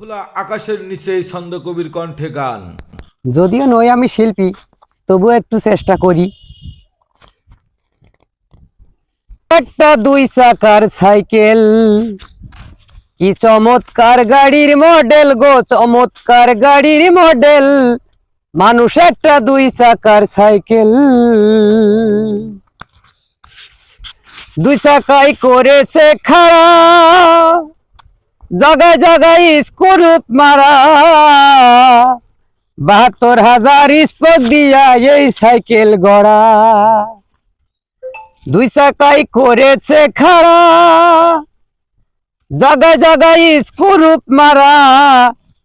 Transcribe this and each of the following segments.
খোলা আকাশের নিচে ছন্দ কবির কণ্ঠে গান। যদিও নই আমি শিল্পী, তবুও একটু চেষ্টা করি। একটা দুই চাকার সাইকেল, কি চমৎকার গাড়ির মডেল গো, চমৎকার গাড়ির মডেল। মানুষ একটা দুই চাকার সাইকেল। দুই চাকাই করেছে খাড়া। জায়গায় জায়গায় স্ক্রুপ মারা। বাহাত্তর হাজার স্পোক দিয়া এই সাইকেল গড়া। দুই চাকাই করেছে খাড়া। জায়গায় জায়গায় স্ক্রুপ মারা।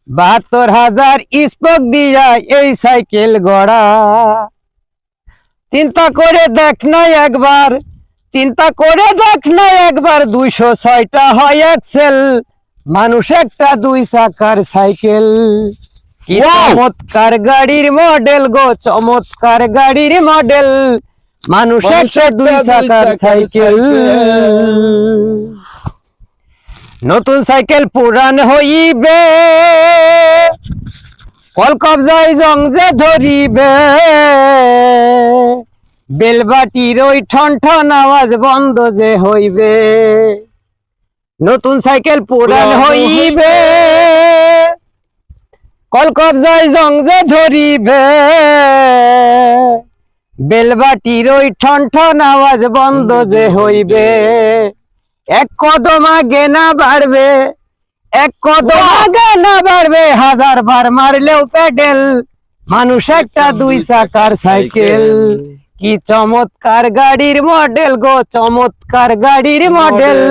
বাহাত্তর হাজার স্পোক দিয়া এই সাইকেল গড়া। চিন্তা করে দেখ না একবার, চিন্তা করে দেখ না একবার দুইশো ছয়টা হয় এক্সেল মানুষ একটা দুই চাকার সাইকেল। চমৎকার গাড়ির মডেল গো চমৎকার গাড়ির মডেল। মানুষ একটা দুই চাকার সাইকেল। নতুন সাইকেল পুরান হইবে। কল কবজায় জং যে ধরিবে। বেলবাটির ওই ঠন ঠন আওয়াজ বন্ধ যে হইবে। নতুন সাইকেল পুরান হইবে। কল কবজায় জং যে ধরিবে। বেলবাটির ওই ঠন ঠন আওয়াজ বন্ধ যে হইবে। এক কদম আগে না বাড়বে এক কদম আগে না বাড়বে হাজার বার মারলেও প্যাডেল। মানুষ একটা দুই চাকার সাইকেল। কি চমৎকার গাড়ির মডেল গো চমৎকার গাড়ির মডেল।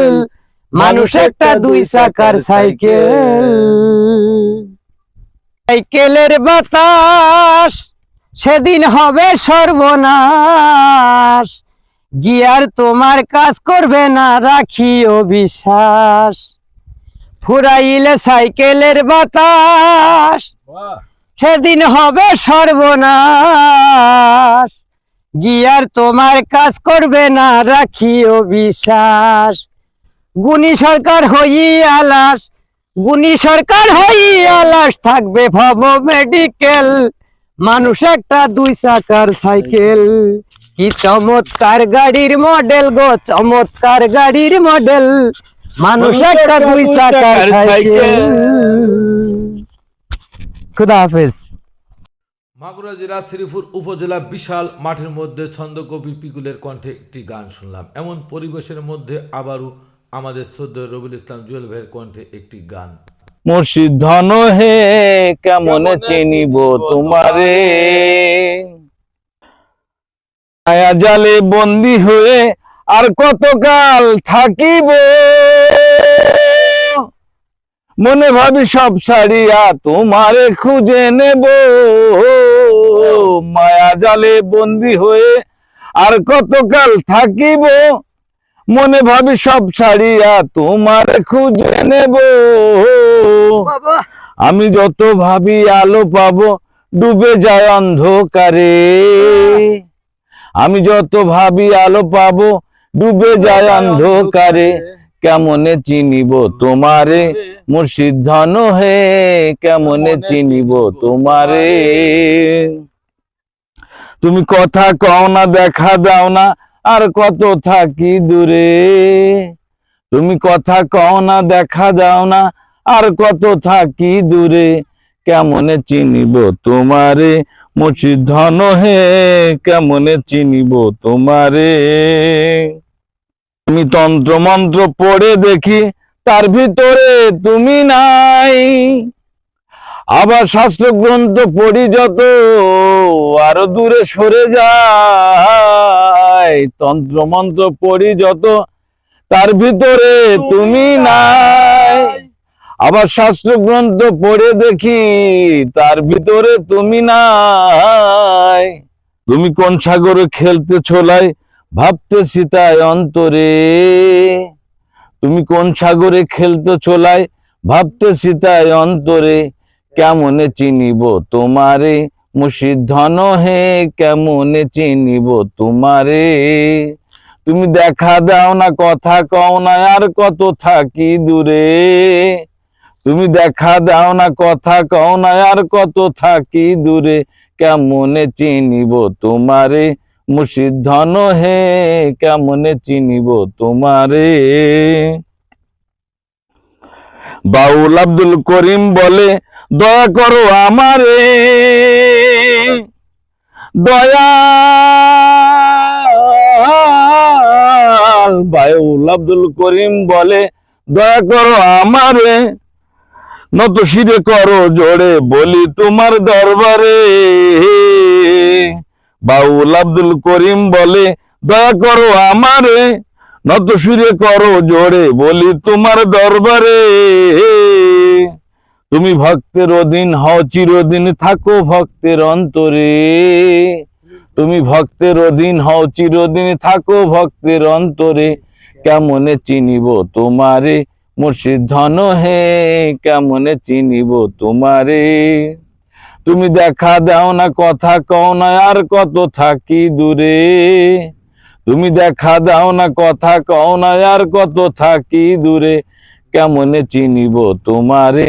মানুষ একটা দুই চাকার সাইকেল। সাইকেলের বাতাস সেদিন হবে সর্বনাশ। গিয়ার তোমার কাজ করবে না রাখিও বিশ্বাস। ফুরাইলে সাইকেলের বাতাস সেদিন হবে সর্বনাশ। গিয়ার তোমার কাজ করবে না রাখিও বিশ্বাস। গুণী সরকার হই আলাস গুণী সরকার হই আলাস থাকবে ভব মেডিকেল মানুষ একটা দুই চাকার সাইকেল। কি চমৎকার গাড়ির মডেল গো চমৎকার গাড়ির মডেল মানুষ একটা দুই চাকার সাইকেল। খুদা হাফেজ। মাগুরা জেলা শ্রীপুর উপজেলা বিশাল মাঠের মধ্যে ছন্দকবি পিকুলের কণ্ঠে একটি গান শুনলাম। এমন পরিবেশের মধ্যে আবারও আমাদের সদ্য রবিউল ইসলাম জুয়েল ভাইয়ের কণ্ঠে একটি গান। মুর্শিদ ধন হে কেমন চিনিব তোমারে? মায়া জালে বন্দি হয়ে আর কতকাল থাকিব? মনে ভাবি সব ছাড়িয়া তোমারে খুঁজে নেব। মায়া জালে বন্দি হয়ে আর কতকাল থাকিব? মনে ভাবি সব ছাড়িয়া তোমার খুঁজে নেব। আমি যত ভাবি আলো পাবো ডুবে যায় অন্ধকারে। আমি যত ভাবি আলো পাবো ডুবে যায় অন্ধকারে। কেমনে চিনিব তোমারে মুর্শিদ ধন হে কেমনে চিনিব তোমারে? তুমি কথা কও না দেখা দাও না আর কত থাকি দূরে? তুমি কথা কও না, দেখা দাও না, আর কত থাকি দূরে? কেমনে চিনিব তোমারে? মুর্শিদ ধন হে, কেমনে চিনিব তোমারে? আমি তন্ত্র মন্ত্র পড়ে দেখি, তার ভিতরে তুমি নাই। আবার শাস্ত্র গ্রন্থ পড়ি যত, আরও দূরে সরে যায় তন্ত্র মন্ত্র পড়ি যত তার ভিতরে তুমি নাই। আবার শাস্ত্র গ্রন্থ পড়ে দেখি তার ভিতরে তুমি নাই। তুমি কোন সাগরে খেলতে ছোলাই? ভাবতে সীতায় অন্তরে। তুমি কোন সাগরে খেলতে ছোলাই? ভাবতে সীতায় অন্তরে। কেমনে চিনিব তোমারে? মুর্শিদ ধন হে, কেমনে চিনিব তোমারে? তুমি দেখা দাও না, কথা কও না, আর কত থাকি দূরে? তুমি দেখা দাও না, কথা কও না, আর কত থাকি দূরে? কেমনে চিনিব তোমারে? মুর্শিদ ধন হে, কেমনে চিনিব তোমারে? বাউল আব্দুল করিম বলে দয়া করো আমারে। দয়া। বাউল আব্দুল করিম বলে, দয়া করো আমারে। নত শিরে করো জোরে বলি তোমার দরবারে। বাউল আব্দুল করিম বলে, দয়া করো আমারে। নত শিরে করো জোরে বলি তোমার দরবারে। তুমি ভক্তের অধীন হও, চিরদিন থাকো ভক্তের অন্তরে। তুমি ভক্তের অধীন হও, চিরদিন থাকো ভক্তের অন্তরে। কেমনে চিনিব তোমারে? মুর্শিদ ধন হে, কেমনে চিনিব তোমারে? তুমি দেখা দাও না, কথা কও না, আর কত থাকি দূরে। তুমি দেখা দাও না, কথা কও না, আর কত থাকি দূরে। কেমনে চিনিব তোমারে?